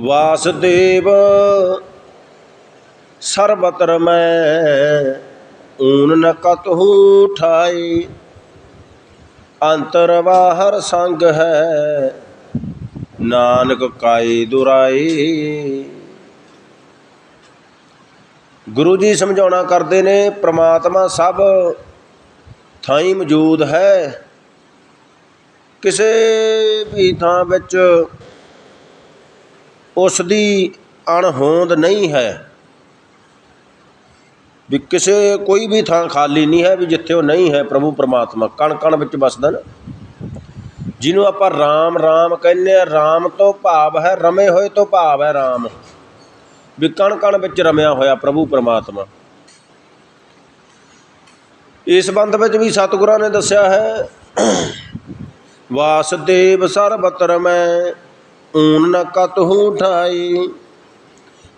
ਵਾਸਦੇਵ, ਸਰਬਤਰ ਮੈਂ ਊਨ ਨ ਕਤਹੂ ਠਾਈ। ਅੰਤਰ ਬਾਹਰ ਸੰਗ ਹੈ, ਨਾਨਕ ਕਾਈ ਦੁਰਾਈ। ਗੁਰੂ ਜੀ ਸਮਝਾਉਣਾ ਕਰਦੇ ਨੇ, ਪ੍ਰਮਾਤਮਾ ਸਭ ਥਾਈ ਮੌਜੂਦ ਹੈ। ਕਿਸੇ ਵੀ ਥਾਂ ਵਿੱਚ ਉਸ ਦੀ ਅਣਹੋਂਦ ਨਹੀਂ ਹੈ। ਵੀ ਕਿਸੇ ਕੋਈ ਵੀ ਥਾਂ ਖਾਲੀ ਨਹੀਂ ਹੈ, ਵੀ ਜਿੱਥੇ ਉਹ ਨਹੀਂ ਹੈ ਪ੍ਰਭੂ ਪਰਮਾਤਮਾ। ਕਣ ਕਣ ਵਿੱਚ ਵਸਦਾ ਨਾ। ਜਿਹਨੂੰ ਆਪਾਂ RAM RAM ਕਹਿੰਦੇ ਆ RAM ਤੋਂ ਭਾਵ ਹੈ, ਰਮੇ ਹੋਏ ਤੋਂ ਭਾਵ ਹੈ RAM ਵੀ ਕਣ ਕਣ ਵਿੱਚ ਰਮਿਆ ਹੋਇਆ ਪ੍ਰਭੂ ਪਰਮਾਤਮਾ। ਇਸ ਸੰਬੰਧ ਵਿੱਚ ਵੀ ਸਤਿਗੁਰਾਂ ਨੇ ਦੱਸਿਆ ਹੈ, ਵਾਸਦੇਵ ਸਰਬਤਰ ਮੈਂ ਊਨ ਨ ਕਤਹੂ ਠਾਈ।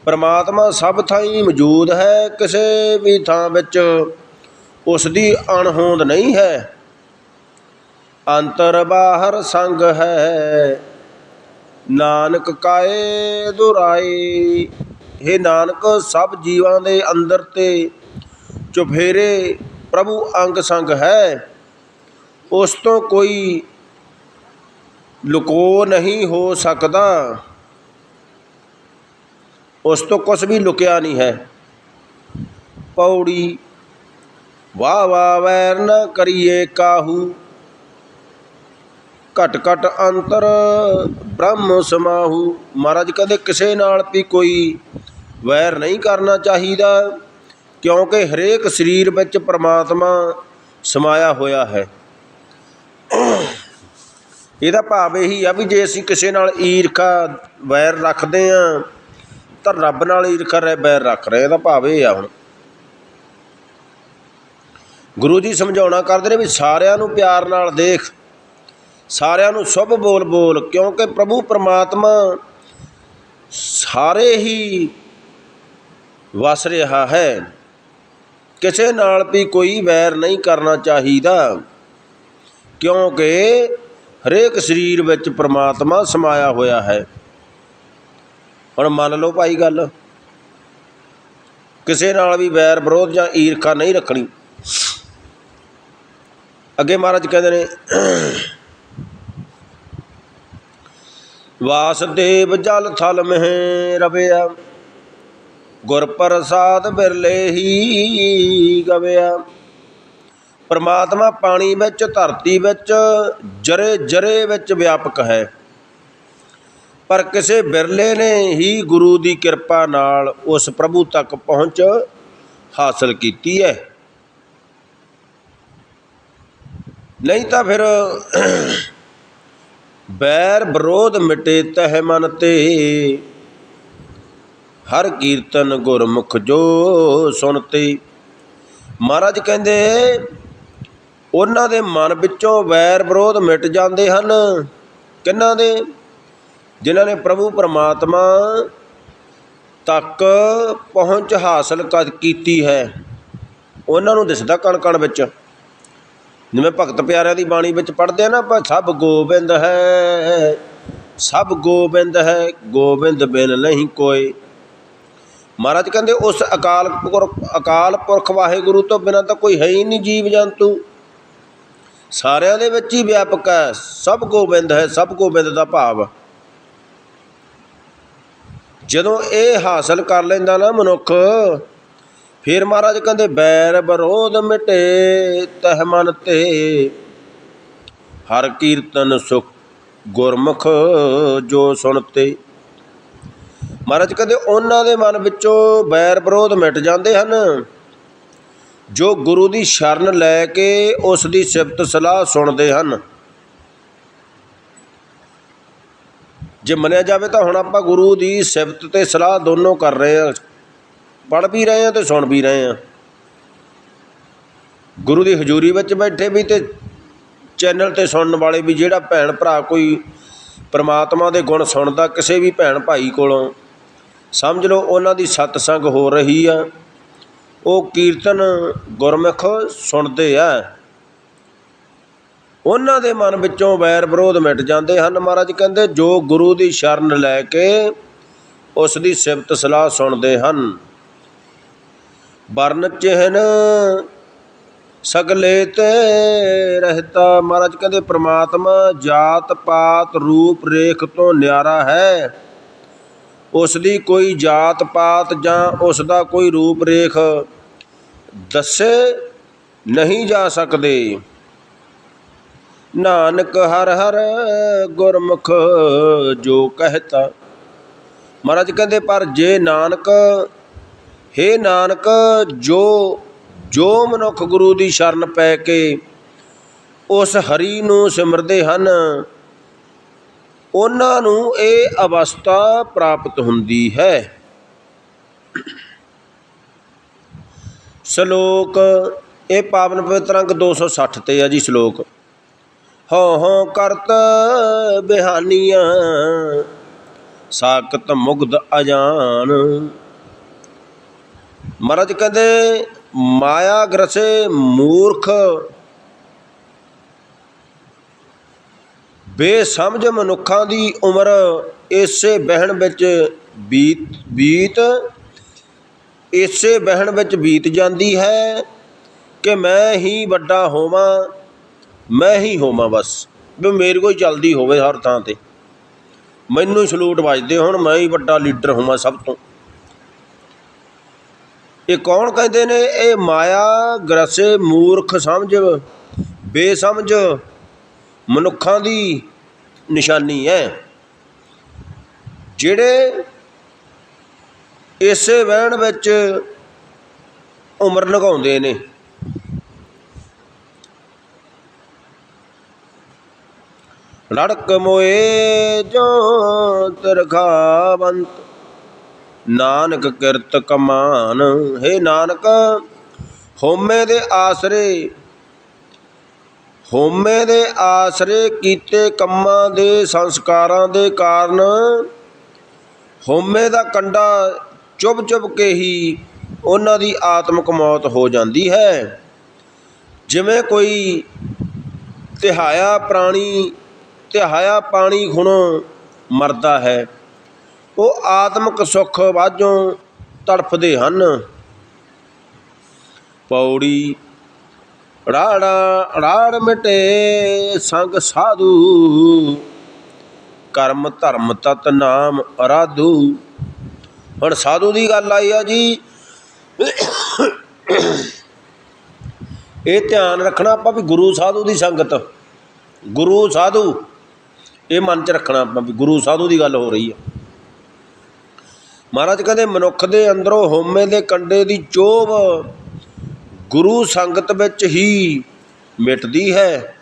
ਪਰਮਾਤਮਾ ਸਭ ਥਾਈ ਮੌਜੂਦ ਹੈ, ਕਿਸੇ ਵੀ ਥਾਂ ਵਿੱਚ ਉਸ ਦੀ ਅਣਹੋਂਦ ਨਹੀਂ ਹੈ। ਅੰਤਰ ਬਾਹਰ ਸੰਗ ਹੈ, ਨਾਨਕ ਕਾਏ ਦੁਰਾਈ ਇਹ ਨਾਨਕ, ਸਭ ਜੀਵਾਂ ਦੇ ਅੰਦਰ ਤੇ ਚੁਫੇਰੇ ਪ੍ਰਭੂ ਅੰਗ ਸੰਗ ਹੈ। ਉਸ ਤੋਂ ਕੋਈ ਲੁਕੋ ਨਹੀਂ ਹੋ ਸਕਦਾ। ਉਸ ਤੋਂ ਕੁਝ ਵੀ ਲੁਕਿਆ ਨਹੀਂ ਹੈ। ਪੌੜੀ, ਵਾਹ ਵਾਹ, ਵੈਰ ਨ ਕਰੀਏ ਕਾਹੂ। ਘਟ ਘਟ ਅੰਤਰ ਬ੍ਰਹਮ ਸਮਾਹੂ। ਮਹਾਰਾਜ ਕਹਿੰਦੇ ਕਿਸੇ ਨਾਲ ਵੀ ਕੋਈ ਵੈਰ ਨਹੀਂ ਕਰਨਾ ਚਾਹੀਦਾ, ਕਿਉਂਕਿ ਹਰੇਕ ਸਰੀਰ ਵਿੱਚ ਪਰਮਾਤਮਾ ਸਮਾਇਆ ਹੋਇਆ ਹੈ। ਇਹਦਾ ਭਾਵ ਇਹੀ ਆ ਵੀ ਜੇ ਅਸੀਂ ਕਿਸੇ ਨਾਲ ਈਰਖਾ, ਵੈਰ ਰੱਖਦੇ ਹਾਂ, ਤਾਂ ਰੱਬ ਨਾਲ ਈਰਖਾ ਰਹਿ, ਵੈਰ ਰੱਖ ਰਹੇ ਇਹਦਾ ਭਾਵ ਇਹ ਆ ਹੁਣ। ਗੁਰੂ ਜੀ ਸਮਝਾਉਣਾ ਕਰਦੇ ਨੇ ਵੀ ਸਾਰਿਆਂ ਨੂੰ ਪਿਆਰ ਨਾਲ ਦੇਖ, ਸਾਰਿਆਂ ਨੂੰ ਸ਼ੁਭ ਬੋਲ ਬੋਲ, ਕਿਉਂਕਿ ਪ੍ਰਭੂ ਪਰਮਾਤਮਾ ਸਾਰੇ ਹੀ ਵਸ ਰਿਹਾ ਹੈ। ਕਿਸੇ ਨਾਲ ਵੀ ਕੋਈ ਵੈਰ ਨਹੀਂ ਕਰਨਾ ਚਾਹੀਦਾ, ਕਿਉਂਕਿ ਹਰੇਕ ਸਰੀਰ ਵਿੱਚ ਪ੍ਰਮਾਤਮਾ ਸਮਾਇਆ ਹੋਇਆ ਹੈ। ਹੁਣ ਮੰਨ ਲਓ ਭਾਈ ਗੱਲ, ਕਿਸੇ ਨਾਲ ਵੀ ਵੈਰ ਵਿਰੋਧ ਜਾਂ ਈਰਖਾ ਨਹੀਂ ਰੱਖਣੀ। ਅੱਗੇ ਮਹਾਰਾਜ ਕਹਿੰਦੇ ਨੇ, ਵਾਸਦੇਵ ਜਲ ਥਲ ਮਹਿ ਰਵਿਆ, ਗੁਰ ਪ੍ਰਸਾਦ ਬਿਰਲੇ ਹੀ ਗਵਿਆ। ਪਰਮਾਤਮਾ ਪਾਣੀ ਵਿੱਚ, ਧਰਤੀ ਵਿੱਚ, ਜਰੇ ਜਰੇ ਵਿੱਚ ਵਿਆਪਕ ਹੈ। ਪਰ ਕਿਸੇ ਬਿਰਲੇ ਨੇ ਹੀ ਗੁਰੂ ਦੀ ਕਿਰਪਾ ਨਾਲ ਉਸ ਪ੍ਰਭੂ ਤੱਕ ਪਹੁੰਚ ਹਾਸਲ ਕੀਤੀ ਹੈ। ਨਹੀਂ ਤਾਂ ਫਿਰ ਬੈਰ ਵਿਰੋਧ ਮਿਟੇ ਤਹਿ ਮਨ ਤੇ ਹਰ ਕੀਰਤਨ ਗੁਰਮੁਖ ਜੋ ਸੁਣਤੇ। ਮਹਾਰਾਜ ਕਹਿੰਦੇ ਉਹਨਾਂ ਦੇ ਮਨ ਵਿੱਚੋਂ ਵੈਰ ਵਿਰੋਧ ਮਿਟ ਜਾਂਦੇ ਹਨ। ਕਿਹਨਾਂ ਦੇ? ਜਿਨ੍ਹਾਂ ਨੇ ਪ੍ਰਭੂ ਪਰਮਾਤਮਾ ਤੱਕ ਪਹੁੰਚ ਹਾਸਲ ਕਰ ਕੀਤੀ ਹੈ। ਉਹਨਾਂ ਨੂੰ ਦਿਸਦਾ ਕਣ ਕਣ ਵਿੱਚ। ਜਿਵੇਂ ਭਗਤ ਪਿਆਰਿਆਂ ਦੀ ਬਾਣੀ ਵਿੱਚ ਪੜ੍ਹਦੇ ਆ ਨਾ ਆਪਾਂ, ਸਭ ਗੋਬਿੰਦ ਹੈ, ਸਭ ਗੋਬਿੰਦ ਹੈ, ਗੋਬਿੰਦ ਬਿਨ ਨਹੀਂ ਕੋਈ। ਮਹਾਰਾਜ ਕਹਿੰਦੇ, ਉਸ ਅਕਾਲ ਪੁਰਖ ਅਕਾਲ ਪੁਰਖ ਵਾਹਿਗੁਰੂ ਤੋਂ ਬਿਨਾਂ ਤਾਂ ਕੋਈ ਹੈ ਹੀ ਨਹੀਂ ਜੀਵ ਜੰਤੂ। ਸਾਰਿਆਂ ਦੇ ਵਿੱਚ ਹੀ ਵਿਆਪਕ ਹੈ। ਸਭ ਗੋਬਿੰਦ ਹੈ, ਸਭ ਗੋਬਿੰਦ ਦਾ ਭਾਵ। ਜਦੋਂ ਇਹ ਹਾਸਲ ਕਰ ਲੈਂਦਾ ਨਾ ਮਨੁੱਖ, ਫਿਰ ਮਹਾਰਾਜ ਕਹਿੰਦੇ, ਬੈਰ ਵਿਰੋਧ ਮਿਟੇ ਤਹ ਮਨ ਤੇ। ਹਰ ਕੀਰਤਨ ਸੁਖ ਗੁਰਮੁਖ ਜੋ ਸੁਣਤੇ। ਮਹਾਰਾਜ ਕਹਿੰਦੇ, ਉਹਨਾਂ ਦੇ ਮਨ ਵਿੱਚੋਂ ਬੈਰ ਵਿਰੋਧ ਮਿਟ ਜਾਂਦੇ ਹਨ। ਜੋ ਗੁਰੂ ਦੀ ਸ਼ਰਨ ਲੈ ਕੇ ਉਸ ਦੀ ਸਿਫਤ ਸਲਾਹ ਸੁਣਦੇ ਹਨ। ਜੇ ਮੰਨਿਆ ਜਾਵੇ ਤਾਂ ਹੁਣ ਆਪਾਂ ਗੁਰੂ ਦੀ ਸਿਫਤ ਤੇ ਸਲਾਹ ਦੋਨੋਂ ਕਰ ਰਹੇ ਹਾਂ। ਪੜ੍ਹ ਵੀ ਰਹੇ ਹਾਂ ਤੇ ਸੁਣ ਵੀ ਰਹੇ ਹਾਂ। ਗੁਰੂ ਦੀ ਹਜ਼ੂਰੀ ਵਿੱਚ ਬੈਠੇ ਵੀ ਤੇ ਚੈਨਲ ਤੇ ਸੁਣਨ ਵਾਲੇ ਵੀ ਜਿਹੜਾ ਭੈਣ ਭਰਾ ਕੋਈ ਪ੍ਰਮਾਤਮਾ ਦੇ ਗੁਣ ਸੁਣਦਾ, ਕਿਸੇ ਵੀ ਭੈਣ ਭਾਈ ਕੋਲੋਂ, ਸਮਝ ਲਓ ਉਹਨਾਂ ਦੀ ਸਤਸੰਗ ਹੋ ਰਹੀ ਆ। ਉਹ ਕੀਰਤਨ ਗੁਰਮੁਖ ਸੁਣਦੇ ਆ। ਉਹਨਾਂ ਦੇ ਮਨ ਵਿੱਚੋਂ ਵੈਰ ਵਿਰੋਧ ਮਿਟ ਜਾਂਦੇ ਹਨ। ਮਹਾਰਾਜ ਕਹਿੰਦੇ, ਜੋ ਗੁਰੂ ਦੀ ਸ਼ਰਨ ਲੈ ਕੇ ਉਸ ਦੀ ਸਿਫਤ ਸਲਾਹ ਸੁਣਦੇ ਹਨ। ਵਰਨ ਚਿਹਨ ਸਗਲੇ ਤੇ ਰਹਤਾ। ਮਹਾਰਾਜ ਕਹਿੰਦੇ, ਪ੍ਰਮਾਤਮਾ ਜਾਤ ਪਾਤ ਰੂਪ ਰੇਖ ਤੋਂ ਨਿਆਰਾ ਹੈ। ਉਸ ਦੀ ਕੋਈ ਜਾਤ ਪਾਤ ਜਾਂ ਉਸ ਦਾ ਕੋਈ ਰੂਪ ਰੇਖ ਦੱਸੇ ਨਹੀਂ ਜਾ ਸਕਦੇ। ਨਾਨਕ ਹਰ ਹਰ ਗੁਰਮੁਖ ਜੋ ਕਹਤਾ। ਮਹਾਰਾਜ ਕਹਿੰਦੇ, ਪਰ ਜੇ ਨਾਨਕ, ਹੇ ਨਾਨਕ, ਜੋ ਜੋ ਮਨੁੱਖ ਗੁਰੂ ਦੀ ਸ਼ਰਨ ਪੈ ਕੇ ਉਸ ਹਰੀ ਨੂੰ ਸਿਮਰਦੇ ਹਨ ਉਹਨਾਂ ਨੂੰ ਇਹ ਅਵਸਥਾ ਪ੍ਰਾਪਤ ਹੁੰਦੀ ਹੈ। ਸ਼ਲੋਕ, ਇਹ ਪਾਵਨ ਪਵਿੱਤਰ ਅੰਕ 260 ਤੇ ਆ ਜੀ ਸ਼ਲੋਕ। ਹਉ ਹਉ ਕਰਤ ਬਿਹਾਨੀਆਂ ਸਾਕਤ ਮੁਗਧ ਅਜਾਨ। ਮਹਾਰਾਜ ਕਹਿੰਦੇ, ਮਾਇਆ ਗ੍ਰਸੇ ਮੂਰਖ ਬੇਸਮਝ ਮਨੁੱਖਾਂ ਦੀ ਉਮਰ ਇਸੇ ਬਹਿਣ ਵਿੱਚ ਬੀਤ ਬੀਤ, ਇਸੇ ਬਹਿਣ ਵਿੱਚ ਬੀਤ ਜਾਂਦੀ ਹੈ ਕਿ ਮੈਂ ਹੀ ਵੱਡਾ ਹੋਵਾਂ, ਮੈਂ ਹੀ ਹੋਵਾਂ ਬਸ। ਵੀ ਮੇਰੇ ਕੋਈ ਚੱਲਦੀ ਹੋਵੇ ਹਰ ਥਾਂ ਤੇ। ਮੈਨੂੰ ਸਲੂਟ ਵੱਜਦੇ ਹੁਣ, ਮੈਂ ਹੀ ਵੱਡਾ ਲੀਡਰ ਹੋਵਾਂ ਸਭ ਤੋਂ। ਇਹ ਕੌਣ ਕਹਿੰਦੇ ਨੇ? ਇਹ ਮਾਇਆ ਗ੍ਰਸੇ ਮੂਰਖ ਸਮਝ, ਬੇਸਮਝ ਮਨੁੱਖਾਂ ਦੀ ਨਿਸ਼ਾਨੀ ਹੈ। ਜਿਹੜੇ ਇਸੇ ਵਹਿਣ ਵਿੱਚ ਉਮਰ ਲਗਾਉਂਦੇ ਨੇ, ਲੜਕ ਮੋਏ ਜੋ ਤਰਖਾਵੰਤ, ਨਾਨਕ ਕਿਰਤ ਕਮਾਨ, ਹੈ ਨਾਨਕ ਹੋਮੇ ਦੇ ਆਸਰੇ ਹੋਮੇ ਦੇ ਆਸਰੇ ਕੀਤੇ ਕੰਮਾਂ ਦੇ ਸੰਸਕਾਰਾਂ ਦੇ ਕਾਰਨ ਹੋਮੇ ਦਾ ਕੰਡਾ ਚੁੱਭ ਚੁੱਭ ਕੇ ਹੀ ਉਹਨਾਂ ਦੀ ਆਤਮਿਕ ਮੌਤ ਹੋ ਜਾਂਦੀ ਹੈ। ਜਿਵੇਂ ਕੋਈ ਤਿਹਾਇਆ ਪ੍ਰਾਣੀ, ਤਿਹਾਇਆ ਪਾਣੀ ਖੁਣੋਂ ਮਰਦਾ ਹੈ, ਉਹ ਆਤਮਿਕ ਸੁੱਖ ਵਾਜੋਂ ਤੜਫਦੇ ਹਨ। ਪੌੜੀ ਰਾੜਾ, ਰਾੜ ਮਿਟੇ ਸੰਗ ਸਾਧੂ। ਕਰਮ ਧਰਮ ਤਤ ਨਾਮ ਅਰਾਧੂ। ਹੁਣ ਸਾਧੂ ਦੀ ਗੱਲ ਆਈ ਆ ਜੀ। ਇਹ ਧਿਆਨ ਰੱਖਣਾ ਆਪਾਂ ਵੀ ਗੁਰੂ ਸਾਧੂ ਦੀ ਸੰਗਤ। ਗੁਰੂ ਸਾਧੂ, ਇਹ ਮਨ 'ਚ ਰੱਖਣਾ ਆਪਾਂ ਵੀ ਗੁਰੂ ਸਾਧੂ ਦੀ ਗੱਲ ਹੋ ਰਹੀ ਆ। ਮਹਾਰਾਜ ਕਹਿੰਦੇ, ਮਨੁੱਖ ਦੇ ਅੰਦਰੋਂ ਹੋਮੇ ਦੇ ਕੰਡੇ ਦੀ ਚੋਭ ਗੁਰੂ ਸੰਗਤ ਵਿੱਚ ਹੀ ਮਿਟਦੀ ਹੈ।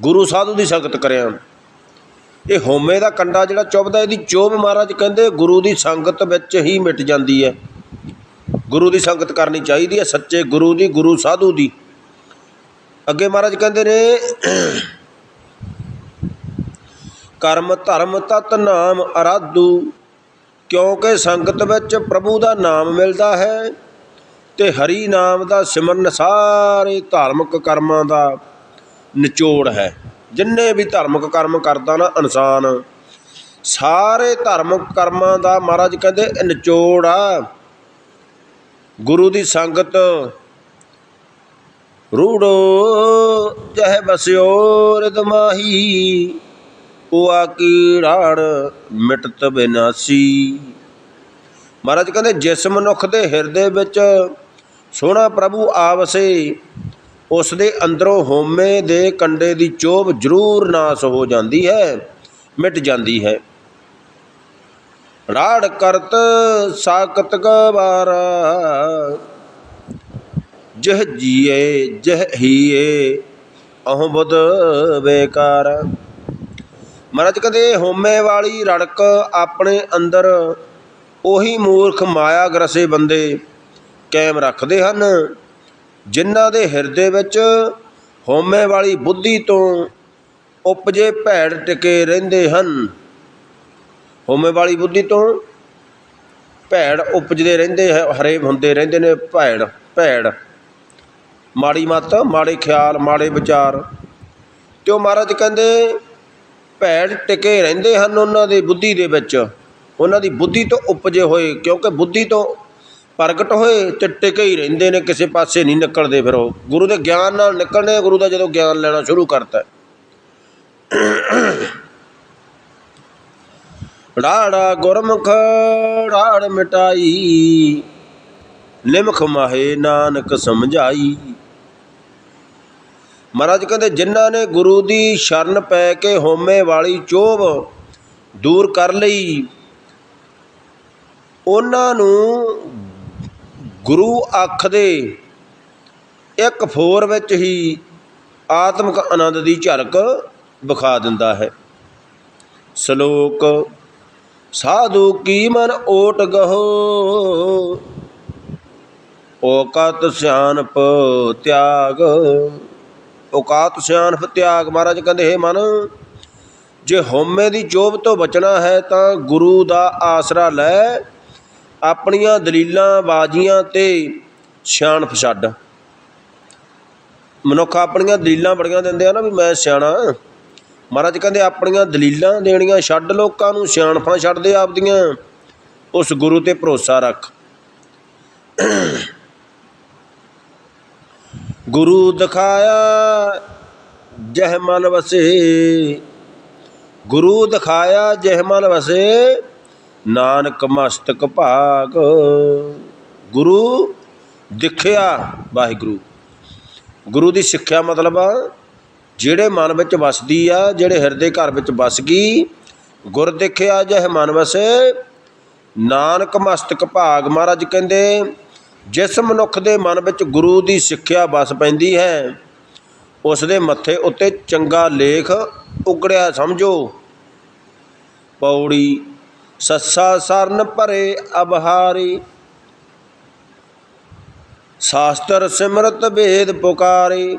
ਗੁਰੂ ਸਾਧੂ ਦੀ ਸੰਗਤ ਕਰਿਆ। ਇਹ ਹੋਮੇ ਦਾ ਕੰਡਾ ਜਿਹੜਾ ਚੁੱਭਦਾ, ਇਹਦੀ ਚੋਭ ਮਹਾਰਾਜ ਕਹਿੰਦੇ ਗੁਰੂ ਦੀ ਸੰਗਤ ਵਿੱਚ ਹੀ ਮਿਟ ਜਾਂਦੀ ਹੈ। ਗੁਰੂ ਦੀ ਸੰਗਤ ਕਰਨੀ ਚਾਹੀਦੀ ਹੈ, ਸੱਚੇ ਗੁਰੂ ਦੀ, ਗੁਰੂ ਸਾਧੂ ਦੀ। ਅੱਗੇ ਮਹਾਰਾਜ ਕਹਿੰਦੇ ਨੇ, ਕਰਮ ਧਰਮ ਤਤ ਨਾਮ ਅਰਾਧੂ, ਕਿਉਂਕਿ ਸੰਗਤ ਵਿੱਚ ਪ੍ਰਭੂ ਦਾ ਨਾਮ ਮਿਲਦਾ ਹੈ। ਤੇ ਹਰੀ ਨਾਮ ਦਾ ਸਿਮਰਨ ਸਾਰੇ ਧਾਰਮਿਕ ਕਰਮਾਂ ਦਾ ਨਿਚੋੜ ਹੈ। ਜਿੰਨੇ ਵੀ ਧਾਰਮਿਕ ਕਰਮ ਕਰਦਾ ਨਾ ਇਨਸਾਨ, ਸਾਰੇ ਧਾਰਮਿਕ ਕਰਮਾਂ ਦਾ ਮਹਾਰਾਜ ਕਹਿੰਦੇ ਨਿਚੋੜ ਆ। ਗੁਰੂ ਦੀ ਸੰਗਤ, ਰੂੜੋ, ਜਹ ਬਸਿਓ ਰਦਮਾਹੀ ਉਆ ਕੀੜਾੜ ਮਿਟਤ ਬਿਨਾਸੀ। ਮਹਾਰਾਜ ਕਹਿੰਦੇ ਜਿਸ ਮਨੁੱਖ ਦੇ ਹਿਰਦੇ ਵਿੱਚ ਸੋਹਣਾ ਪ੍ਰਭੂ ਆਵਸੇ ਉਸ ਦੇ ਅੰਦਰੋਂ ਹੋਮੇ ਦੇ ਕੰਡੇ ਦੀ ਚੋਬ ਜ਼ਰੂਰ ਨਾਸ ਹੋ ਜਾਂਦੀ ਹੈ, ਮਿਟ ਜਾਂਦੀ ਹੈ। ਰਾੜ ਕਰਤ ਸਾਕਤ ਗਵਾਰਾ, ਜਹ ਜੀਏ, ਜਹ ਹੀਏ, ਅਹੁ ਬੇਕਾਰ। ਮਹਾਰਾਜ ਕਦੇ ਹੋਮੇ ਵਾਲੀ ਰੜਕ ਆਪਣੇ ਅੰਦਰ, ਉਹੀ ਮੂਰਖ ਮਾਇਆ ਗਰਸੇ ਬੰਦੇ ਕਾਇਮ ਰੱਖਦੇ ਹਨ, ਜਿਨ੍ਹਾਂ ਦੇ ਹਿਰਦੇ ਵਿੱਚ ਹੋਮੇ ਵਾਲੀ ਬੁੱਧੀ ਤੋਂ ਉਪਜੇ ਭੈੜ ਟਿਕੇ ਰਹਿੰਦੇ ਹਨ। ਹੋਮੇ ਵਾਲੀ ਬੁੱਧੀ ਤੋਂ ਭੈੜ ਉਪਜਦੇ ਰਹਿੰਦੇ ਹੈ, ਹਰੇ ਹੁੰਦੇ ਰਹਿੰਦੇ ਨੇ ਭੈੜ ਭੈੜ। ਮਾੜੀ ਮੱਤ, ਮਾੜੇ ਖਿਆਲ, ਮਾੜੇ ਵਿਚਾਰ। ਤੇ ਉਹ ਮਹਾਰਾਜ ਕਹਿੰਦੇ, ਭੈੜ ਟਿਕੇ ਰਹਿੰਦੇ ਹਨ ਉਹਨਾਂ ਦੀ ਬੁੱਧੀ ਦੇ ਵਿੱਚ। ਉਹਨਾਂ ਦੀ ਬੁੱਧੀ ਤੋਂ ਉਪਜੇ ਹੋਏ, ਕਿਉਂਕਿ ਬੁੱਧੀ ਤੋਂ ਪ੍ਰਗਟ ਹੋਏ ਤੇ ਟਿਕੇ ਹੀ ਰਹਿੰਦੇ ਨੇ, ਕਿਸੇ ਪਾਸੇ ਨਹੀਂ ਨਿਕਲਦੇ ਫਿਰ ਉਹ। ਗੁਰੂ ਦੇ ਗਿਆਨ ਨਾਲ ਨਿਕਲਣੇ ਗੁਰੂ ਦਾ ਜਦੋਂ ਗਿਆਨ ਲੈਣਾ ਸ਼ੁਰੂ ਕਰਤਾ। ਰਾੜਾ ਗੁਰਮੁਖ, ਰਾੜ ਮਿਟਾਈ। ਨਿਮਖ ਮਾਹੇ ਨਾਨਕ ਸਮਝਾਈ। ਮਹਾਰਾਜ ਕਹਿੰਦੇ, ਜਿਨ੍ਹਾਂ ਨੇ ਗੁਰੂ ਦੀ ਸ਼ਰਨ ਪੈ ਕੇ ਹੋਮੇ ਵਾਲੀ ਚੋਭ ਦੂਰ ਕਰ ਲਈ, ਉਹਨਾਂ ਨੂੰ ਗੁਰੂ ਆਖਦੇ ਇੱਕ ਫੋਰ ਵਿੱਚ ਹੀ ਆਤਮਿਕ ਆਨੰਦ ਦੀ ਝਲਕ ਵਿਖਾ ਦਿੰਦਾ ਹੈ। ਸ਼ਲੋਕ, ਸਾਧੂ ਕੀ ਮਨ ਓਟ ਗਹੋ? ਔਕਾਤ ਸਿਆਣਪ ਤਿਆਗ। ਔਕਾਤ ਸਿਆਣਪ ਤਿਆਗ ਮਹਾਰਾਜ ਕਹਿੰਦੇ, ਹੈ ਮਨ, ਜੇ ਹਉਮੈ ਦੀ ਚੋਭ ਤੋਂ ਬਚਣਾ ਹੈ ਤਾਂ ਗੁਰੂ ਦਾ ਆਸਰਾ ਲੈ ਆਪਣੀਆਂ ਦਲੀਲਾਂ ਬਾਜ਼ੀਆਂ ਤੇ ਸਿਆਣਪ ਛੱਡ ਮਨੁੱਖ ਆਪਣੀਆਂ ਦਲੀਲਾਂ ਬੜੀਆਂ ਦਿੰਦੇ ਆ ਨਾ ਵੀ ਮੈਂ ਸਿਆਣਾ ਮਹਾਰਾਜ ਕਹਿੰਦੇ ਆਪਣੀਆਂ ਦਲੀਲਾਂ ਦੇਣੀਆਂ ਛੱਡ, ਲੋਕਾਂ ਨੂੰ ਸਿਆਣਪਾਂ ਛੱਡ ਦੇ ਆਪਦੀਆਂ। ਉਸ ਗੁਰੂ ਤੇ ਭਰੋਸਾ ਰੱਖ। ਗੁਰੂ ਦਿਖਾਇਆ ਜਹ ਮਨ ਵਸੇ। ਗੁਰੂ ਦਿਖਾਇਆ ਜਹ ਮਨ ਵਸੇ। ਨਾਨਕ ਮਸਤਕ ਭਾਗ। ਗੁਰੂ ਦਿਖਿਆ, ਵਾਹਿਗੁਰੂ। ਗੁਰੂ ਦੀ ਸਿੱਖਿਆ ਮਤਲਬ ਜਿਹੜੇ ਮਨ ਵਿੱਚ ਵਸਦੀ ਆ, ਜਿਹੜੇ ਹਿਰਦੇ ਘਰ ਵਿੱਚ ਵਸ ਗਈ, ਗੁਰ ਦਿਖਿਆ ਜਹ ਮਨ ਵਸੇ, ਨਾਨਕ ਮਸਤਕ ਭਾਗ ਮਹਾਰਾਜ ਕਹਿੰਦੇ, ਜਿਸ ਮਨੁੱਖ ਦੇ ਮਨ ਵਿੱਚ ਗੁਰੂ ਦੀ ਸਿੱਖਿਆ ਵਸ ਪੈਂਦੀ ਹੈ, ਉਸ ਦੇ ਮੱਥੇ ਉੱਤੇ ਚੰਗਾ ਲੇਖ ਉਗੜਿਆ ਸਮਝੋ। ਪੌੜੀ ਸੱਸਾ ਸਰਨ ਭਰੇ ਅਬਹਾਰੀ। ਸ਼ਾਸਤਰ ਸਿਮਰਤ ਭੇਦ ਪੁਕਾਰੇ।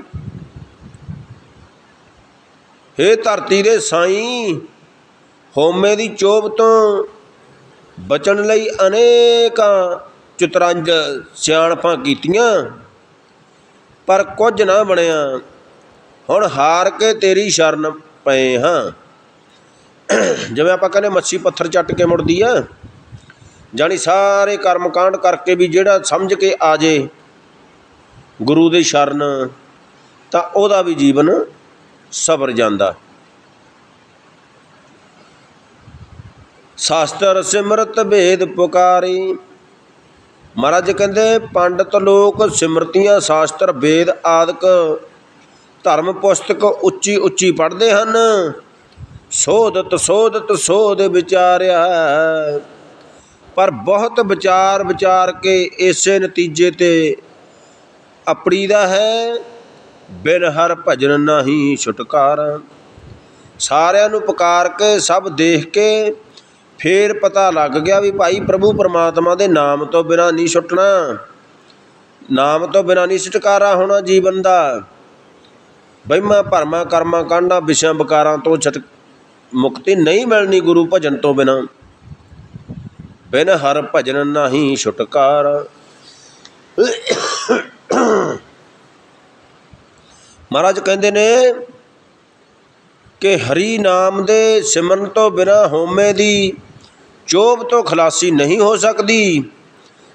ਹੇ ਧਰਤੀ ਦੇ ਸਾਈਂ ਹੋਮੇ ਦੀ ਚੋਬ ਤੋਂ ਬਚਣ ਲਈ ਅਨੇਕਾਂ ਚਤਰੰਜ ਸਿਆਣਪਾਂ ਕੀਤੀਆਂ, ਪਰ ਕੁਝ ਨਾ ਬਣਿਆ। ਹੁਣ ਹਾਰ ਕੇ ਤੇਰੀ ਸ਼ਰਨ ਪਏ ਹਾਂ। ਜਿਵੇਂ ਆਪਾਂ ਕਹਿੰਦੇ ਮੱਛੀ ਪੱਥਰ ਚੱਟ ਕੇ ਮੁੜਦੀ ਆ, ਜਾਣੀ ਸਾਰੇ ਕਰਮ ਕਾਂਡ ਕਰਕੇ ਵੀ ਜਿਹੜਾ ਸਮਝ ਕੇ ਆ ਜੇ ਗੁਰੂ ਦੀ ਸ਼ਰਨ, ਤਾਂ ਉਹਦਾ ਵੀ ਜੀਵਨ ਸਬਰ ਜਾਂਦਾ। ਸ਼ਾਸਤਰ ਸਿਮਰਤ ਭੇਦ ਪੁਕਾਰੀ। ਮਹਾਰਾਜ ਕਹਿੰਦੇ, ਪੰਡਤ ਲੋਕ ਸਿਮਰਤੀਆਂ, ਸ਼ਾਸਤਰ ਵੇਦ ਆਦਿਕ ਧਰਮ ਪੁਸਤਕ ਉੱਚੀ ਉੱਚੀ ਪੜ੍ਹਦੇ ਹਨ। ਸੋਧਤ ਸੋਧਤ ਸੋਧ ਵਿਚਾਰਿਆ। ਪਰ ਬਹੁਤ ਵਿਚਾਰ ਵਿਚਾਰ ਕੇ ਇਸੇ ਨਤੀਜੇ ਤੇ ਅਪੜੀਦਾ ਹੈ, ਬਿਨ ਹਰ ਭਜਨ ਨਹੀਂ ਛੁਟਕਾਰਾ। ਸਾਰਿਆਂ ਨੂੰ ਪੁਕਾਰ ਕੇ, ਸਭ ਦੇਖ ਕੇ ਫੇਰ ਪਤਾ ਲੱਗ ਗਿਆ ਵੀ ਭਾਈ ਪ੍ਰਭੂ ਪਰਮਾਤਮਾ ਦੇ ਨਾਮ ਤੋਂ ਬਿਨਾ ਨਹੀਂ ਛੁੱਟਣਾ। ਨਾਮ ਤੋਂ ਬਿਨਾ ਨਹੀਂ ਛੁਟਕਾਰਾ ਹੋਣਾ ਜੀਵਨ ਦਾ। ਬਹਿਮਾ ਭਰਮਾ ਕਰਮਾ ਕਾਂਡਾ ਵਿਸ਼ਾ ਵਿਕਾਰਾਂ ਤੋਂ ਛਟ ਮੁਕਤੀ ਨਹੀਂ ਮਿਲਣੀ ਗੁਰੂ ਭਜਨ ਤੋਂ ਬਿਨਾ। ਬਿਨ ਹਰ ਭਜਨ ਨਹੀਂ ਛੁਟਕਾਰ। ਮਹਾਰਾਜ ਕਹਿੰਦੇ ਨੇ ਕਿ ਹਰੀ ਨਾਮ ਦੇ ਸਿਮਰਨ ਤੋਂ ਬਿਨਾ ਹੋਮੇ ਦੀ ਚੋਬ ਤੋਂ ਖਲਾਸੀ ਨਹੀਂ ਹੋ ਸਕਦੀ।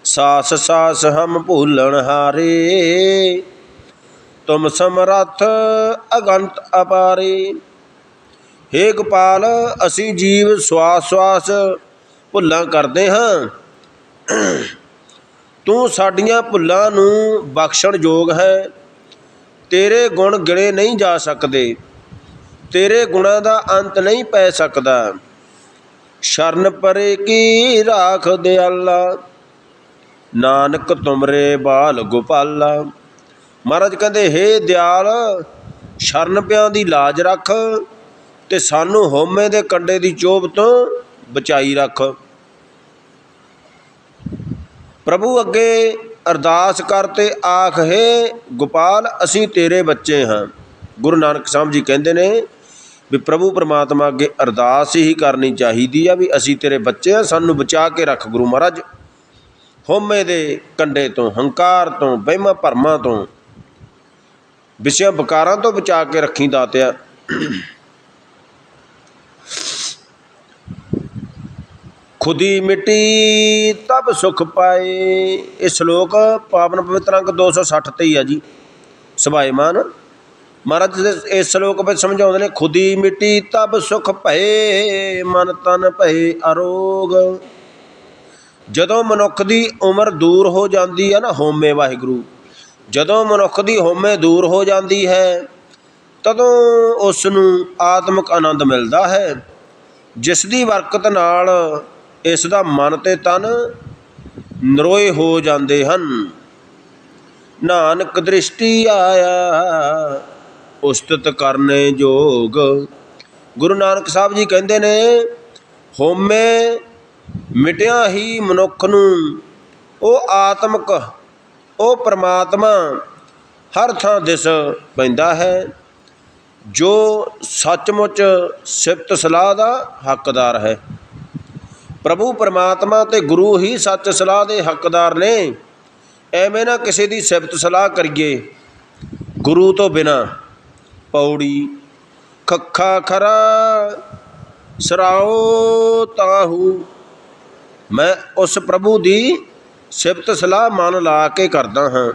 ਸਾਸ ਸਾਸ ਹਮ ਭੁੱਲਣ ਹਾਰੇ, ਤੁਮ ਸਮਰੱਥ ਅਗੰਤ ਅਪਾਰੇ। ਹੇ ਗੋਪਾਲ, ਅਸੀਂ ਜੀਵ ਸਵਾਸ ਸਵਾਸ ਭੁੱਲਾਂ ਕਰਦੇ ਹਾਂ। ਤੂੰ ਸਾਡੀਆਂ ਭੁੱਲਾਂ ਨੂੰ ਬਖਸ਼ਣ ਯੋਗ ਹੈ। ਤੇਰੇ ਗੁਣ ਗਿਣੇ ਨਹੀਂ ਜਾ ਸਕਦੇ। ਤੇਰੇ ਗੁਣਾਂ ਦਾ ਅੰਤ ਨਹੀਂ ਪੈ ਸਕਦਾ। ਸ਼ਰਨ ਪਰੇ ਕੀ ਰਾਖ ਦਿਆਲਾ? ਨਾਨਕ ਤੁਮਰੇ ਬਾਲ ਗੋਪਾਲਾ। ਮਹਾਰਾਜ ਕਹਿੰਦੇ, ਹੇ ਦਿਆਲ, ਸ਼ਰਨ ਪਿਆਂ ਦੀ ਲਾਜ ਰੱਖ। ਤੇ ਸਾਨੂੰ ਹੋਮੇ ਦੇ ਕੰਡੇ ਦੀ ਚੋਭ ਤੋਂ ਬਚਾਈ ਰੱਖ। ਪ੍ਰਭੂ ਅੱਗੇ ਅਰਦਾਸ ਕਰਤੇ ਆਖ, ਹੈ ਗੋਪਾਲ, ਅਸੀਂ ਤੇਰੇ ਬੱਚੇ ਹਾਂ। ਗੁਰੂ ਨਾਨਕ ਸਾਹਿਬ ਜੀ ਕਹਿੰਦੇ ਨੇ ਵੀ ਪ੍ਰਭੂ ਪਰਮਾਤਮਾ ਅੱਗੇ ਅਰਦਾਸ ਹੀ ਕਰਨੀ ਚਾਹੀਦੀ ਆ ਵੀ ਅਸੀਂ ਤੇਰੇ ਬੱਚੇ ਆ ਸਾਨੂੰ ਬਚਾ ਕੇ ਰੱਖ ਗੁਰੂ ਮਹਾਰਾਜ। ਹੋਮੇ ਦੇ ਕੰਡੇ ਤੋਂ, ਹੰਕਾਰ ਤੋਂ, ਵਹਿਮਾਂ ਭਰਮਾਂ ਤੋਂ, ਵਿਸ਼ਿਆਂ ਵਿਕਾਰਾਂ ਤੋਂ ਬਚਾ ਕੇ ਰੱਖੀ ਦਾਤਿਆ। ਖੁਦੀ ਮਿੱਟੀ ਤਬ ਸੁਖ ਪਾਏ। ਇਹ ਸ਼ਲੋਕ ਪਾਵਨ ਪਵਿੱਤਰ ਅੰਕ 260 ਤੇ ਹੀ ਆ ਜੀ। ਸਭਾਏਮਾਨ ਮਹਾਰਾਜ ਇਸ ਸ਼ਲੋਕ ਵਿੱਚ ਸਮਝਾਉਂਦੇ ਨੇ, ਖੁਦੀ ਮਿੱਟੀ ਤਬ ਸੁਖ ਭਏ, ਮਨ ਤਨ ਭਏ ਅਰੋਗ। ਜਦੋਂ ਮਨੁੱਖ ਦੀ ਉਮਰ ਦੂਰ ਹੋ ਜਾਂਦੀ ਹੈ ਨਾ, ਹੋਮੇ ਵਾਹਿਗੁਰੂ, ਜਦੋਂ ਮਨੁੱਖ ਦੀ ਹੋਮੇ ਦੂਰ ਹੋ ਜਾਂਦੀ ਹੈ, ਤਦੋਂ ਉਸ ਨੂੰ ਆਤਮਿਕ ਆਨੰਦ ਮਿਲਦਾ ਹੈ। ਜਿਸ ਦੀ ਬਰਕਤ ਨਾਲ ਇਸ ਦਾ ਮਨ ਤੇ ਤਨ ਨਰੋਏ ਹੋ ਜਾਂਦੇ ਹਨ। ਨਾਨਕ ਦ੍ਰਿਸ਼ਟੀ ਆਇਆ, ਉਸਤਤ ਕਰਨੇ ਜੋਗ। ਗੁਰੂ ਨਾਨਕ ਸਾਹਿਬ ਜੀ ਕਹਿੰਦੇ ਨੇ ਹੋਮੇ ਮਿਟਿਆ ਹੀ ਮਨੁੱਖ ਨੂੰ। ਉਹ ਆਤਮਕ, ਉਹ ਪ੍ਰਮਾਤਮਾ, ਹਰ ਥਾਂ ਦਿਸ ਪੈਂਦਾ ਹੈ। ਜੋ ਸੱਚਮੁੱਚ ਸਿਫਤ ਸਲਾਹ ਦਾ ਹੱਕਦਾਰ ਹੈ। ਪ੍ਰਭੂ ਪਰਮਾਤਮਾ ਤੇ ਗੁਰੂ ਹੀ ਸੱਚ ਸਲਾਹ ਦੇ ਹੱਕਦਾਰ ਨੇ। ਐਵੇਂ ਨਾ ਕਿਸੇ ਦੀ ਸਿਫਤ ਸਲਾਹ ਕਰੀਏ। ਗੁਰੂ ਤੋਂ ਬਿਨਾ ਪੌੜੀ, ਖੱਖਾ ਖਰਾ ਸਰਾਓ ਤਾਹੂ। ਮੈਂ ਉਸ ਪ੍ਰਭੂ ਦੀ ਸਿਫਤ ਸਲਾਹ ਮਨ ਲਾ ਕੇ ਕਰਦਾ ਹਾਂ।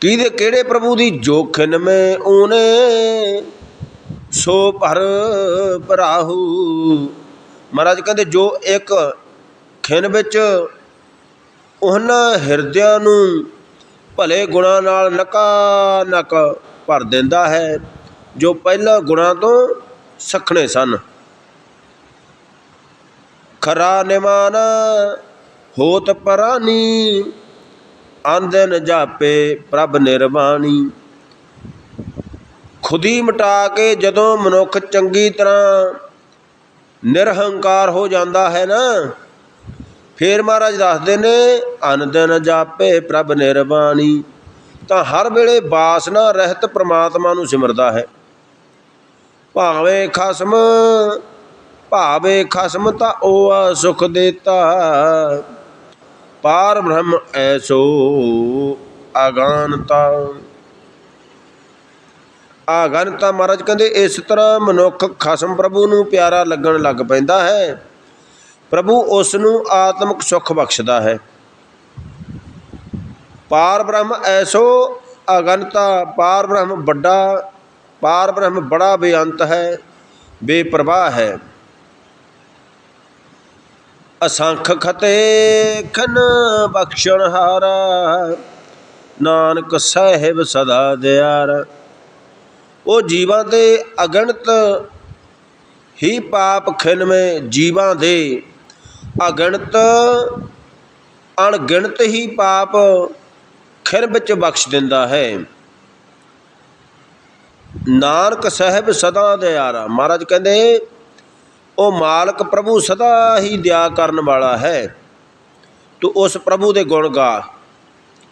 ਕਿਹਦੇ ਕਿਹੜੇ ਪ੍ਰਭੂ ਦੀ ਜੋਖਨ ਮੈਂ ਓਨੇ ਸੋ ਭਰ ਭਰਾਹੂ। ਮਹਾਰਾਜ ਕਹਿੰਦੇ, ਜੋ ਇੱਕ ਖਿਨ ਵਿੱਚ ਉਹਨਾਂ ਹਿਰਦਿਆਂ ਨੂੰ ਭਲੇ ਗੁਣਾਂ ਨਾਲ ਨਕਾ ਨਕ ਭਰ ਦਿੰਦਾ ਹੈ, ਜੋ ਪਹਿਲਾਂ ਗੁਣਾਂ ਤੋਂ ਸਖਣੇ ਸਨ। ਖਰਾ ਨਿਮਾਨ ਹੋਤ ਪਰਾਨੀ, ਆਂਦਨ ਜਾਪੇ ਪ੍ਰਭ ਨਿਰਵਾਣੀ। ਖੁਦੀ ਮਿਟਾ ਕੇ ਜਦੋਂ ਮਨੁੱਖ ਚੰਗੀ ਤਰ੍ਹਾਂ ਨਿਰਹੰਕਾਰ ਹੋ ਜਾਂਦਾ ਹੈ ਨਾ। ਫੇਰ ਮਹਾਰਾਜ ਦੱਸਦੇ ਨੇ ਅਨੰਦਨ ਜਾਪੇ ਪ੍ਰਭ ਨਿਰਵਾਣੀ। ਤਾਂ ਹਰ ਵੇਲੇ ਬਾਸਨਾ ਰਹਿਤ ਪ੍ਰਮਾਤਮਾ ਨੂੰ ਸਿਮਰਦਾ ਹੈ। ਭਾਵੇਂ ਖਸਮ, ਭਾਵੇ ਖਸਮ ਤਾਂ ਉਹ ਆ ਸੁਖ ਦੇਤਾ। ਪਾਰ ਬ੍ਰਹਮ ਐਸੋ ਅਗਾਨਤਾ। ਅਗਾਨਤਾ ਮਹਾਰਾਜ ਕਹਿੰਦੇ ਇਸ ਤਰ੍ਹਾਂ ਮਨੁੱਖ ਖਸਮ ਪ੍ਰਭੂ ਨੂੰ ਪਿਆਰਾ ਲੱਗਣ ਲੱਗ ਪੈਂਦਾ ਹੈ। ਪ੍ਰਭੂ ਉਸ ਨੂੰ ਆਤਮਿਕ ਸੁਖ ਬਖਸ਼ਦਾ ਹੈ। ਪਾਰ ਬ੍ਰਹਮ ਐਸੋ ਅਗਨਤਾ ਪਾਰ ਬ੍ਰਹਮ ਵੱਡਾ, ਪਾਰ ਬ੍ਰਹਮ ਬੜਾ ਬੇਅੰਤ ਹੈ, ਬੇਪਰਵਾਹ ਹੈ। ਅਸੰਖ ਖਤੇ ਖਨ ਬਖਸ਼ਣ ਹਾਰਾ, ਨਾਨਕ ਸਾਹਿਬ ਸਦਾ ਦਿਆਰਾ। ਉਹ ਜੀਵਾਂ ਦੇ ਅਗਣਤ ਹੀ ਪਾਪ ਖਿਨਵੇਂ ਜੀਵਾਂ ਦੇ ਅਗਣਤ ਅਣਗਿਣਤ ਹੀ ਪਾਪ ਖਿਰ ਵਿੱਚ ਬਖਸ਼ ਦਿੰਦਾ ਹੈ। ਨਾਨਕ ਸਾਹਿਬ ਸਦਾ ਦਿਆਰਾ। ਮਹਾਰਾਜ ਕਹਿੰਦੇ, ਉਹ ਮਾਲਕ ਪ੍ਰਭੂ ਸਦਾ ਹੀ ਦਿਆ ਕਰਨ ਵਾਲਾ ਹੈ। ਤੂੰ ਉਸ ਪ੍ਰਭੂ ਦੇ ਗੁਣ ਗਾ।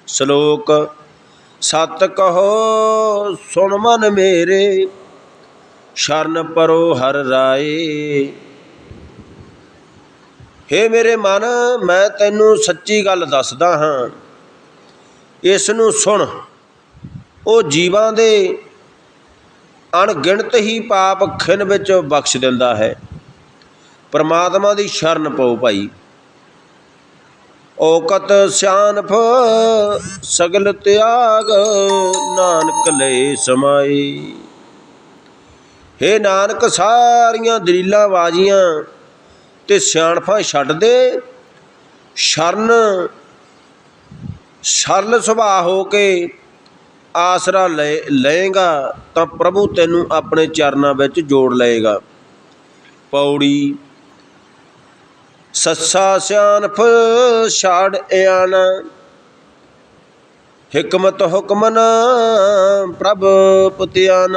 ਸ਼ਲੋਕ ਸਤ ਕਹੋ, ਸੁਣ ਮਨ ਮੇਰੇ, ਸ਼ਰਨ ਪਰੋ ਹਰ ਰਾਏ। ਹੇ ਮੇਰੇ ਮਨ, ਮੈਂ ਤੈਨੂੰ ਸੱਚੀ ਗੱਲ ਦੱਸਦਾ ਹਾਂ। ਇਸ ਨੂੰ ਸੁਣ, ਉਹ ਜੀਵਾਂ ਦੇ ਅਣਗਿਣਤ ਹੀ ਪਾਪ ਖਿਨ ਵਿੱਚ ਬਖਸ਼ ਦਿੰਦਾ ਹੈ। ਪਰਮਾਤਮਾ ਦੀ ਸ਼ਰਨ ਪਾਓ ਭਾਈ। ਔਕਤ ਸਿਆਨਫ ਸਗਲ ਤਿਆਗ, ਨਾਨਕ ਲੈ ਸਮਾਈ। ਹੇ ਨਾਨਕ, ਸਾਰੀਆਂ ਦਲੀਲਾਂ ਬਾਜ਼ੀਆਂ ਤੇ ਸਿਆਣਫਾਂ ਛੱਡ ਦੇ। ਸ਼ਰਨ, ਸਰਲ ਸੁਭਾਅ ਹੋ ਕੇ ਆਸਰਾ ਲੈ, ਲਏਗਾ, ਤਾਂ ਪ੍ਰਭੂ ਤੈਨੂੰ ਆਪਣੇ ਚਰਨਾਂ ਵਿੱਚ ਜੋੜ ਲਏਗਾ। ਪੌੜੀ ਸੱਸਾ ਸਿਆਨਫ ਛਾੜ ਇਆਨ ਹਕਮਤ ਹੁਕਮਨ ਪ੍ਰਭ ਪਤਿਆਨ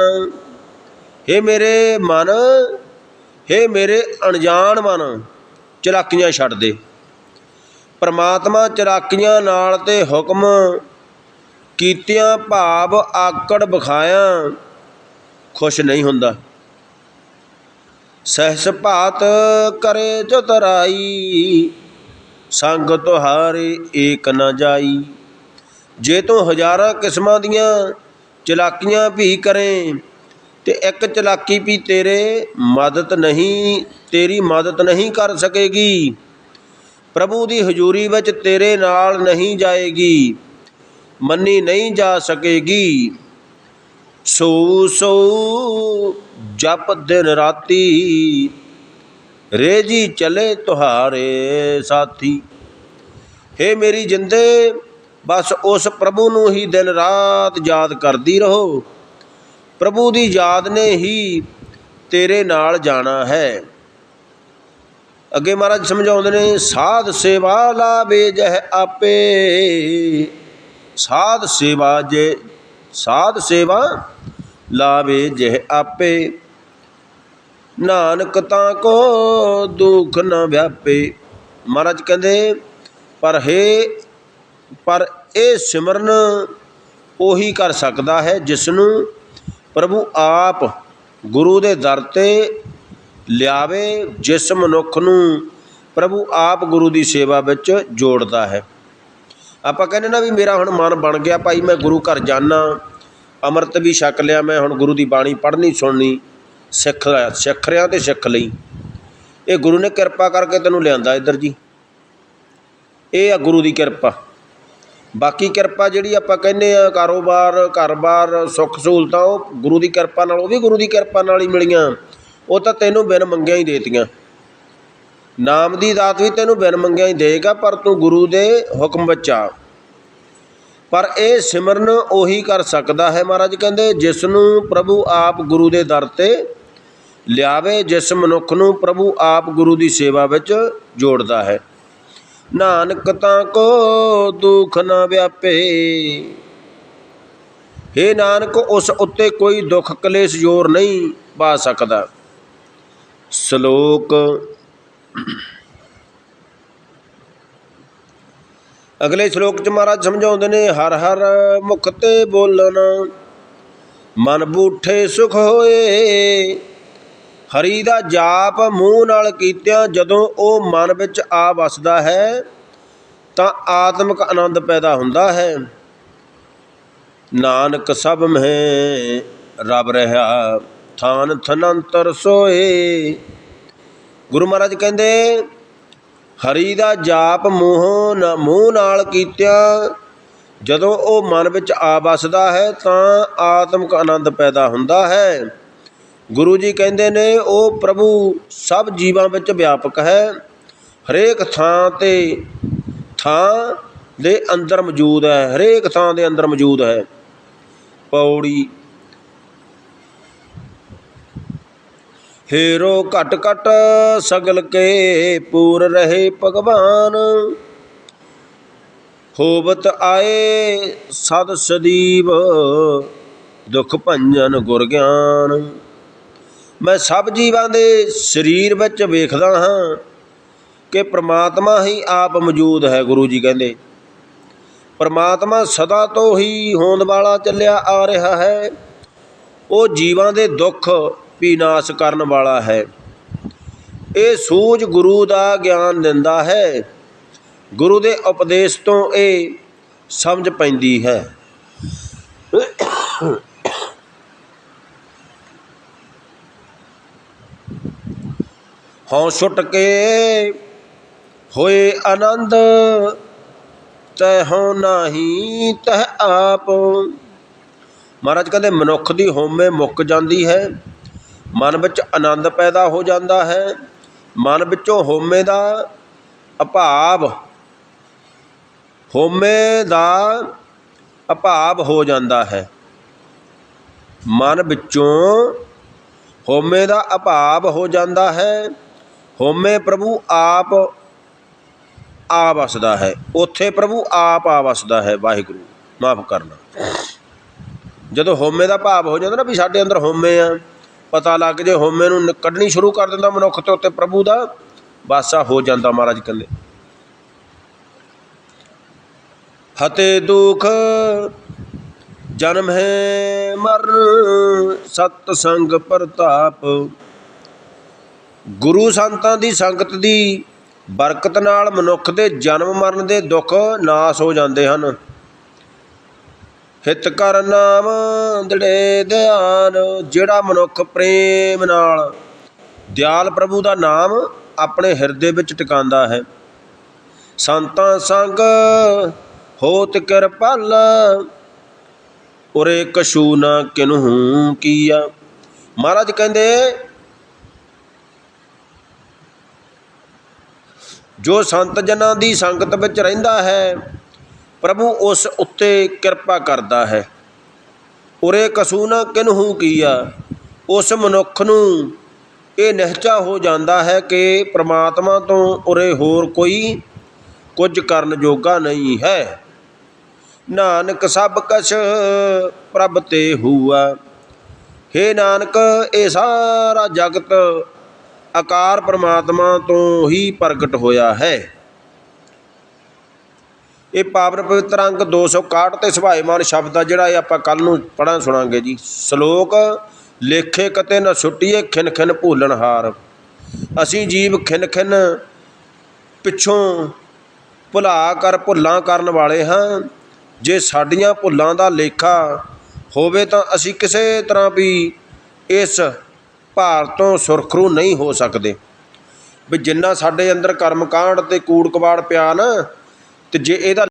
ਹੇ ਮੇਰੇ ਮਨ, ਹੇ ਮੇਰੇ ਅਣਜਾਣ ਮਨ, ਚਲਾਕੀਆਂ ਛੱਡ ਦੇ। ਪਰਮਾਤਮਾ ਚਲਾਕੀਆਂ ਨਾਲ ਤੇ ਹੁਕਮ ਕੀਤਿਆਂ ਭਾਵ ਆਕੜ ਬਖਾਇਆ ਖੁਸ਼ ਨਹੀਂ ਹੁੰਦਾ। ਸਹਿਸ ਭਾਤ ਕਰੇ ਜੋ ਤਰਾਈ ਸੰਗ ਤੁਹਾਰੇ ਏਕ ਨਾ ਜਾਈ। ਜੇ ਤੂੰ ਹਜ਼ਾਰਾਂ ਕਿਸਮਾਂ ਦੀਆਂ ਚਲਾਕੀਆਂ ਵੀ ਕਰੇ, ਤੇ ਇੱਕ ਚਲਾਕੀ ਵੀ ਤੇਰੇ ਮਦਦ ਨਹੀਂ, ਤੇਰੀ ਮਦਦ ਨਹੀਂ ਕਰ ਸਕੇਗੀ। ਪ੍ਰਭੂ ਦੀ ਹਜ਼ੂਰੀ ਵਿੱਚ ਤੇਰੇ ਨਾਲ ਨਹੀਂ ਜਾਏਗੀ, ਮੰਨੀ ਨਹੀਂ ਜਾ ਸਕੇਗੀ। ਸੋ ਸੋ ਜਪ ਦਿਨ ਰਾਤੀ, ਰੇਜੀ ਚਲੇ ਤੁਹਾਰੇ ਸਾਥੀ। ਹੇ ਮੇਰੀ ਜਿੰਦੇ, ਬਸ ਉਸ ਪ੍ਰਭੂ ਨੂੰ ਹੀ ਦਿਨ ਰਾਤ ਯਾਦ ਕਰਦੀ ਰਹੋ। ਪ੍ਰਭੂ ਦੀ ਯਾਦ ਨੇ ਹੀ ਤੇਰੇ ਨਾਲ ਜਾਣਾ ਹੈ। ਅੱਗੇ ਮਹਾਰਾਜ ਸਮਝਾਉਂਦੇ ਨੇ, ਸਾਧ ਸੇਵਾ ਲਾਵੇ ਜਹ ਆਪੇ, ਸਾਧ ਸੇਵਾ ਜੇ ਸਾਧ ਸੇਵਾ ਲਾਵੇ ਜਹ ਆਪੇ। ਨਾਨਕ ਤਾਂ ਕੋ ਦੁਖ ਨਾ ਵਿਆਪੇ। ਮਹਾਰਾਜ ਕਹਿੰਦੇ, ਪਰ ਹੈ, ਪਰ ਇਹ ਸਿਮਰਨ ਉਹੀ ਕਰ ਸਕਦਾ ਹੈ ਜਿਸ ਨੂੰ ਪ੍ਰਭੂ ਆਪ ਗੁਰੂ ਦੇ ਦਰ ਤੇ ਲਿਆਵੇ, ਜਿਸ ਮਨੁੱਖ ਨੂੰ ਪ੍ਰਭੂ ਆਪ ਗੁਰੂ ਦੀ ਸੇਵਾ ਵਿੱਚ ਜੋੜਦਾ ਹੈ। ਆਪਾਂ ਕਹਿੰਦੇ ਨਾ ਵੀ ਮੇਰਾ ਹੁਣ ਮਨ ਬਣ ਗਿਆ ਭਾਈ, ਮੈਂ ਗੁਰੂ ਘਰ ਜਾਂਦਾ ਅੰਮ੍ਰਿਤ ਵੀ ਛਕ ਲਿਆ, ਮੈਂ ਹੁਣ ਗੁਰੂ ਦੀ ਬਾਣੀ ਪੜ੍ਹਨੀ ਸੁਣਨੀ, ਸਿੱਖ ਲਿਆ ਸਿੱਖ ਰਿਹਾ ਅਤੇ ਸਿੱਖ ਲਈ। ਇਹ ਗੁਰੂ ਨੇ ਕਿਰਪਾ ਕਰਕੇ ਤੈਨੂੰ ਲਿਆਂਦਾ ਇੱਧਰ ਜੀ। ਇਹ ਆ ਗੁਰੂ ਦੀ ਕਿਰਪਾ। ਬਾਕੀ ਕਿਰਪਾ ਜਿਹੜੀ ਆਪਾਂ ਕਹਿੰਦੇ ਆ, ਕਾਰੋਬਾਰ, ਘਰ-ਬਾਰ, ਸੁੱਖ ਸਹੂਲਤਾਂ, ਉਹ ਗੁਰੂ ਦੀ ਕਿਰਪਾ ਨਾਲ, ਉਹ ਵੀ ਗੁਰੂ ਦੀ ਕਿਰਪਾ ਨਾਲ ਹੀ ਮਿਲੀਆਂ। ਉਹ ਤਾਂ ਤੈਨੂੰ ਬਿਨ ਮੰਗਿਆ ਹੀ ਦੇਤੀਆਂ। ਨਾਮ ਦੀ ਦਾਤ ਵੀ ਤੈਨੂੰ ਬਿਨ ਮੰਗਿਆ ਹੀ ਦੇਗਾ, ਪਰ ਤੂੰ ਗੁਰੂ ਦੇ ਹੁਕਮ ਵਿੱਚ ਆ ਪਰ ਇਹ ਸਿਮਰਨ ਉਹੀ ਕਰ ਸਕਦਾ ਹੈ ਮਹਾਰਾਜ, ਕਹਿੰਦੇ ਜਿਸ ਨੂੰ ਪ੍ਰਭੂ ਆਪ ਗੁਰੂ ਦੇ ਦਰ ਤੇ ਲਿਆਵੇ, ਜਿਸ ਮਨੁੱਖ ਨੂੰ ਪ੍ਰਭੂ ਆਪ ਗੁਰੂ ਦੀ ਸੇਵਾ ਵਿੱਚ ਜੋੜਦਾ ਹੈ। ਨਾਨਕ ਤਾਂ ਕੋ ਦੁਖ ਨਾ ਵਿਆਪੇ। हे ਨਾਨਕ, ਉਸ ਉੱਤੇ ਕੋਈ ਦੁੱਖ ਕਲੇਸ਼ ਜ਼ੋਰ ਨਹੀਂ ਪਾ ਸਕਦਾ। ਸ਼ਲੋਕ ਅਗਲੇ ਸ਼ਲੋਕ ਚ ਮਹਾਰਾਜ ਸਮਝਾਉਂਦੇ ਨੇ, ਹਰ ਹਰ ਮੁਖ ਤੇ ਬੋਲਣ, ਮਨ ਬੂਠੇ ਸੁਖ ਹੋਏ। ਹਰੀ ਦਾ ਜਾਪ ਮੂੰਹ ਨਾਲ ਕੀਤਿਆਂ ਜਦੋਂ ਉਹ ਮਨ ਵਿੱਚ ਆ ਵਸਦਾ ਹੈ, ਤਾਂ ਆਤਮਿਕ ਆਨੰਦ ਪੈਦਾ ਹੁੰਦਾ ਹੈ। ਨਾਨਕ ਸਭ ਮਹਿ, ਰਬ ਰਹਾ, ਥਾਨ ਥਨੰਤਰ ਸੋਏ। ਗੁਰੂ ਮਹਾਰਾਜ ਕਹਿੰਦੇ, ਹਰੀ ਦਾ ਜਾਪ ਮੂੰਹੋਂ ਨਾ, ਮੂੰਹ ਨਾਲ ਕੀਤਾ ਜਦੋਂ ਉਹ ਮਨ ਵਿੱਚ ਆ ਵਸਦਾ ਹੈ, ਤਾਂ ਆਤਮਿਕ ਆਨੰਦ ਪੈਦਾ ਹੁੰਦਾ ਹੈ। ਗੁਰੂ ਜੀ ਕਹਿੰਦੇ ਨੇ, ਉਹ ਪ੍ਰਭੂ ਸਭ ਜੀਵਾਂ ਵਿੱਚ ਵਿਆਪਕ ਹੈ। ਹਰੇਕ ਥਾਂ ਤੇ, ਥਾਂ ਦੇ ਅੰਦਰ ਮੌਜੂਦ ਹੈ, ਹਰੇਕ ਥਾਂ ਦੇ ਅੰਦਰ ਮੌਜੂਦ ਹੈ। ਪੌੜੀ ਹੇਰੋ ਘਟ ਘਟ ਸਗਲ ਕੇ ਪੂਰ ਰਹੇ ਭਗਵਾਨ। ਹੋਵਤ ਆਏ ਸਦ ਸਦੀਵ ਦੁਖ ਭੰਜਨ ਗੁਰ ਗਿਆਨ। ਮੈਂ ਸਭ ਜੀਵਾਂ ਦੇ ਸਰੀਰ ਵਿੱਚ ਵੇਖਦਾ ਹਾਂ ਕਿ ਪ੍ਰਮਾਤਮਾ ਹੀ ਆਪ ਮੌਜੂਦ ਹੈ ਗੁਰੂ ਜੀ ਕਹਿੰਦੇ। ਪ੍ਰਮਾਤਮਾ ਸਦਾ ਤੋਂ ਹੀ ਹੋਂਦ ਵਾਲਾ ਚੱਲਿਆ ਆ ਰਿਹਾ ਹੈ। ਉਹ ਜੀਵਾਂ ਦੇ ਦੁੱਖ ਵੀ ਨਾਸ ਕਰਨ ਵਾਲਾ ਹੈ। ਇਹ ਸੂਝ ਗੁਰੂ ਦਾ ਗਿਆਨ ਦਿੰਦਾ ਹੈ। ਗੁਰੂ ਦੇ ਉਪਦੇਸ਼ ਤੋਂ ਇਹ ਸਮਝ ਪੈਂਦੀ ਹੈ। ਹਉ ਛੁੱਟ ਕੇ ਹੋਏ ਆਨੰਦ, ਤੈ ਹਉ ਨਾਹੀ ਤਹ ਆਪ। ਮਹਾਰਾਜ ਕਹਿੰਦੇ, ਮਨੁੱਖ ਦੀ ਹੋਮੇ ਮੁੱਕ ਜਾਂਦੀ ਹੈ। ਮਨ ਵਿੱਚ ਆਨੰਦ ਪੈਦਾ ਹੋ ਜਾਂਦਾ ਹੈ। ਮਨ ਵਿੱਚੋਂ ਹਉਮੈ ਦਾ ਅਭਾਵ, ਹਉਮੈ ਦਾ ਅਭਾਵ ਹੋ ਜਾਂਦਾ ਹੈ। ਮਨ ਵਿੱਚੋਂ ਹਉਮੈ ਦਾ ਅਭਾਵ ਹੋ ਜਾਂਦਾ ਹੈ। ਹਉਮੈ ਪ੍ਰਭੂ ਆਪ ਆ ਵਸਦਾ ਹੈ। ਉੱਥੇ ਪ੍ਰਭੂ ਆਪ ਆ ਵਸਦਾ ਹੈ। ਵਾਹਿਗੁਰੂ, ਮਾਫ ਕਰਨਾ। ਜਦੋਂ ਹਉਮੈ ਦਾ ਭਾਵ ਹੋ ਜਾਂਦਾ ਨਾ ਵੀ ਸਾਡੇ ਅੰਦਰ ਹਉਮੈ ਆ ਪਤਾ ਲੱਗ ਜੇ ਹਉਮੈ ਨੂੰ ਕੱਢਣੀ ਸ਼ੁਰੂ ਕਰ ਦਿੰਦਾ ਮਨੁੱਖ ਤੇ ਉੱਤੇ ਪ੍ਰਭੂ ਦਾ ਵਾਸਾ ਹੋ ਜਾਂਦਾ ਮਹਾਰਾਜ ਕਹਿੰਦੇ ਹਤੇ ਦੁਖ ਜਨਮ ਹੈ ਮਰਨ ਸਤ ਸੰਗ ਪ੍ਰਤਾਪ। ਗੁਰੂ ਸੰਤਾਂ ਦੀ ਸੰਗਤ ਦੀ ਬਰਕਤ ਨਾਲ ਮਨੁੱਖ ਦੇ ਜਨਮ ਮਰਨ ਦੇ ਦੁੱਖ ਨਾਸ ਹੋ ਜਾਂਦੇ ਹਨ। ਹਿਤ ਕਰ ਨਾਮ ਦੜੇ ਧਿਆਨ, ਜਿਹੜਾ ਮਨੁੱਖ ਪ੍ਰੇਮ ਨਾਲ ਦਿਆਲ ਪ੍ਰਭੂ ਦਾ ਨਾਮ ਆਪਣੇ ਹਿਰਦੇ ਵਿੱਚ ਟਿਕਾਉਂਦਾ ਹੈ। ਸੰਤਾਂ ਸੰਗ ਹੋਤ ਕਿਰਪਾਲ, ਉਰੇ ਕਸ਼ੂ ਨਾ ਕਿਨਹੂ ਕੀਆ। ਮਹਾਰਾਜ ਕਹਿੰਦੇ, ਜੋ ਸੰਤ ਜਨਾਂ ਦੀ ਸੰਗਤ ਵਿੱਚ ਰਹਿੰਦਾ ਹੈ ਪ੍ਰਭੂ ਉਸ ਉੱਤੇ ਕਿਰਪਾ ਕਰਦਾ ਹੈ। ਉਰੇ ਕਸੂ ਨਾ ਕਿਨਹੂ ਕੀਆ? ਉਸ ਮਨੁੱਖ ਨੂੰ ਇਹ ਨਹਿਚਾ ਹੋ ਜਾਂਦਾ ਹੈ ਕਿ ਪ੍ਰਮਾਤਮਾ ਤੋਂ ਉਰੇ ਹੋਰ ਕੋਈ ਕੁਝ ਕਰਨ ਜੋਗਾ ਨਹੀਂ ਹੈ। ਨਾਨਕ ਸਭ ਕਛ ਪ੍ਰਭ ਤੇ ਹੁਆ। ਹੇ ਨਾਨਕ, ਇਹ ਸਾਰਾ ਜਗਤ ਆਕਾਰ ਪ੍ਰਮਾਤਮਾ ਤੋਂ ਹੀ ਪ੍ਰਗਟ ਹੋਇਆ ਹੈ। ਇਹ ਪਾਵਨ ਪਵਿੱਤਰ ਅੰਗ 261 ਤੇ ਸੁਭਾਏਮਾਨ ਸ਼ਬਦ ਆ ਜਿਹੜਾ ਇਹ ਆਪਾਂ ਕੱਲ ਨੂੰ ਪੜਾਂ ਸੁਣਾਂਗੇ ਜੀ। ਸ਼ਲੋਕ ਲੇਖੇ ਕਤੇ ਨਾ ਛੁੱਟੀਏ ਖਿਨ ਖਿਨ ਭੂਲਣ ਹਾਰ। ਅਸੀਂ ਜੀਵ ਖਿਨ ਖਿਨ ਪਿੱਛੋਂ ਭੁਲਾ ਕਰ ਭੁੱਲਾਂ ਕਰਨ ਵਾਲੇ ਹਾਂ। ਜੇ ਸਾਡੀਆਂ ਭੁੱਲਾਂ ਦਾ ਲੇਖਾ ਹੋਵੇ ਤਾਂ ਅਸੀਂ ਕਿਸੇ ਤਰ੍ਹਾਂ ਵੀ ਇਸ ਭਾਰ ਤੋਂ ਸੁਰਖਰੂ ਨਹੀਂ ਹੋ ਸਕਦੇ। ਵੀ ਜਿੰਨਾ ਸਾਡੇ ਅੰਦਰ ਕਰਮਕਾਂਡ ਤੇ ਕੂੜ ਕਬਾੜ ਪਿਆ ਨਾ ਅਤੇ ਜੇ ਇਹਦਾ